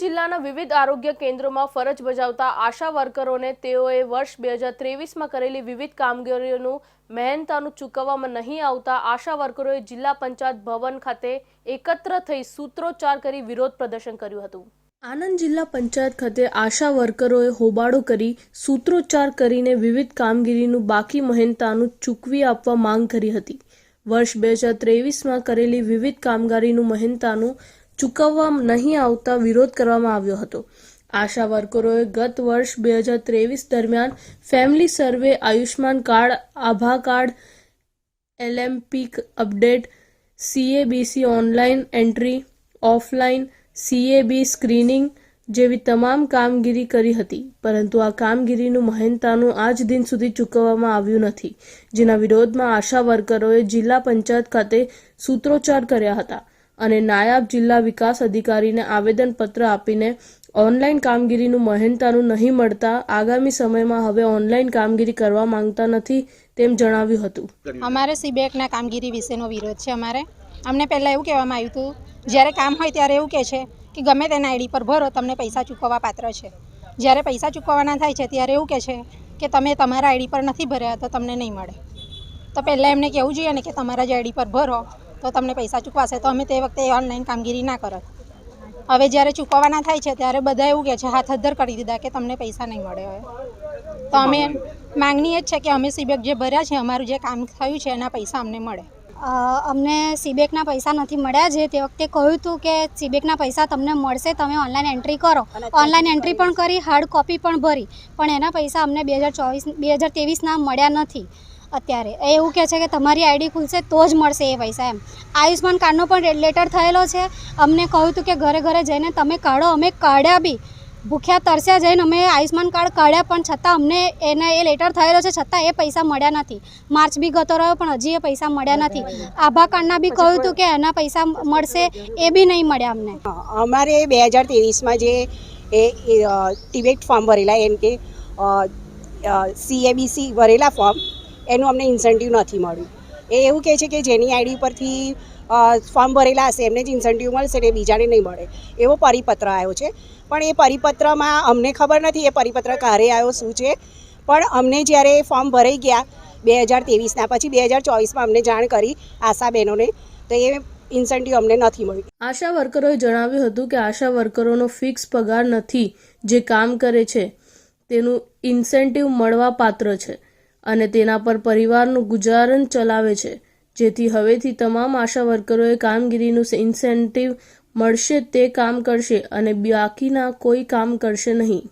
જિલ્લાના વિવિધ આરોગ્ય કેન્દ્રોમાં ફરજ બજાવતા આશા વર્કરોને તેઓએ વર્ષ બે હજાર ત્રેવીસમાં કરેલી વિવિધ કામગીરીઓનું મહેનતાનું ચૂકવવામાં નહીં આવતા આશા વર્કરોએ જિલ્લા પંચાયત ભવન ખાતે એકત્ર થઈ સૂત્રોચ્ચાર કરી વિરોધ પ્રદર્શન કર્યું હતું. આણંદ જિલ્લા પંચાયત ખાતે આશા વર્કરોએ હોબાળો કરી સૂત્રોચ્ચાર કરીને વિવિધ કામગીરીનું બાકી મહેનતાનું ચૂકવી આપવા માંગ કરી હતી. વર્ષ બે હજાર ત્રેવીસમાં કરેલી વિવિધ કામગીરીનું મહેનતાનું ચૂકવવા નહીં આવતા વિરોધ કરવામાં આવ્યો હતો. આશા વર્કરોએ ગત વર્ષ બે હજાર ત્રેવીસ દરમિયાન ફેમિલી સર્વે આયુષ્માન કાર્ડ, આભા card LMP update, CABC online entry, offline, CAB screening જેવી તમામ કામગીરી કરી હતી. પરંતુ આ કામગીરીનું મહેનતાનું આજ દિન સુધી ચૂકવવામાં આવ્યું નથી. જેના વિરોધમાં આશા વર્કરોએ જિલ્લા પંચાયત ખાતે સૂત્રોચ્ચાર કર્યા હતા. અને નાયબ જિલ્લા વિકાસ અધિકારીને આવેદનપત્ર આપીને ઓનલાઈન કામગીરીનું મહેનતાનું નહીં મળતા આગામી સમયમાં હવે ઓનલાઈન કામગીરી કરવા માંગતા નથી તેમ જણાવ્યું હતું. અમારે સીબેકના કામગીરી વિશેનો વિરોધ છે અમારે. અમને પહેલાં એવું કહેવામાં આવ્યું હતું, જ્યારે કામ હોય ત્યારે એવું કહે છે કે ગમે તેના આઈડી પર ભરો, તમને પૈસા ચૂકવવા પાત્ર છે. જ્યારે પૈસા ચૂકવવાના થાય છે ત્યારે એવું કહે છે કે તમે તમારા આઈડી પર નથી ભર્યા તો તમને નહીં મળે. તો પહેલાં એમને કહેવું જોઈએ ને કે તમારા જ આઈડી પર ભરો તો તમને પૈસા ચૂકવાશે. તો અમે તે વખતે ઓનલાઈન કામગીરી ના કરત. હવે જ્યારે ચૂકવવાના થાય છે ત્યારે બધા એવું કહે છે હાથ અદ્ધર કરી દીધા કે તમને પૈસા નહીં મળે હવે. તો અમે માંગણી. એ જ છે કે અમે સીબેક જે ભર્યા છે અમારું જે કામ થયું છે એના પૈસા અમને મળે. અમને સીબેકના પૈસા નથી મળ્યા જે તે વખતે કહ્યું હતું કે સીબેકના પૈસા તમને મળશે તમે ઓનલાઈન એન્ટ્રી કરો. ઓનલાઈન એન્ટ્રી પણ કરી હાર્ડ કોપી પણ ભરી પણ એના પૈસા અમને બે હજાર ચોવીસ બે હજાર ત્રેવીસના મળ્યા નથી. અત્યારે. એ એવું કહે છે કે તમારી આઈડી ખુલશે તો જ મળશે એ પૈસા એમ. આયુષ્માન કાર્ડનો પણ લેટર થયેલો છે. અમને કહ્યું હતું કે ઘરે ઘરે જઈને તમે કાઢો, અમે કાઢ્યા બી. ભૂખ્યા તરસ્યા જઈને અમે આયુષ્માન કાર્ડ કાઢ્યા, પણ છતાં અમને એને એ લેટર થયેલો છે, છતાં એ પૈસા મળ્યા નથી. માર્ચ બી ગતો રહ્યો, પણ હજી એ પૈસા મળ્યા નથી. આભા કાર્ડના બી કહ્યું હતું કે એના પૈસા મળશે, એ બી નહીં મળ્યા અમને. અમારે બે હજાર ત્રેવીસમાં જે એ ટિબેટ ફોર્મ ભરેલા, એમ કે સીએબીસી ભરેલા ફોર્મ એનું અમને ઇન્સેન્ટિવ નથી મળ્યું. એ એવું કહે છે કે જેની આઈડી પરથી ફોર્મ ભરેલા હશે, એમને જ ઇન્સેન્ટિવ મળશે ને બીજાને નહીં મળે. એવો પરિપત્ર આવ્યો છે. પણ એ પરિપત્રમાં અમને ખબર નથી એ પરિપત્ર ક્યારે આવ્યો, શું છે. પણ અમને જ્યારે ફોર્મ ભરાઈ ગયા બે હજાર ત્રેવીસના પછી બે હજાર ચોવીસમાં અમને જાણ કરી આશા બહેનોને, તો એ ઇન્સેન્ટિવ અમને નથી મળ્યું. આશા વર્કરોએ જણાવ્યું હતું કે આશા વર્કરોનો ફિક્સ પગાર નથી જે કામ કરે છે, તેનું ઇન્સેન્ટિવ મળવા પાત્ર છે. અને તેના પર પરિવારનું ગુજારણ ચલાવે છે. જેથી હવેથી તમામ આશા વર્કરોએ કામગીરીનું ઇન્સેન્ટિવ મળશે તે કામ કરશે અને બાકીના કોઈ કામ કરશે નહીં.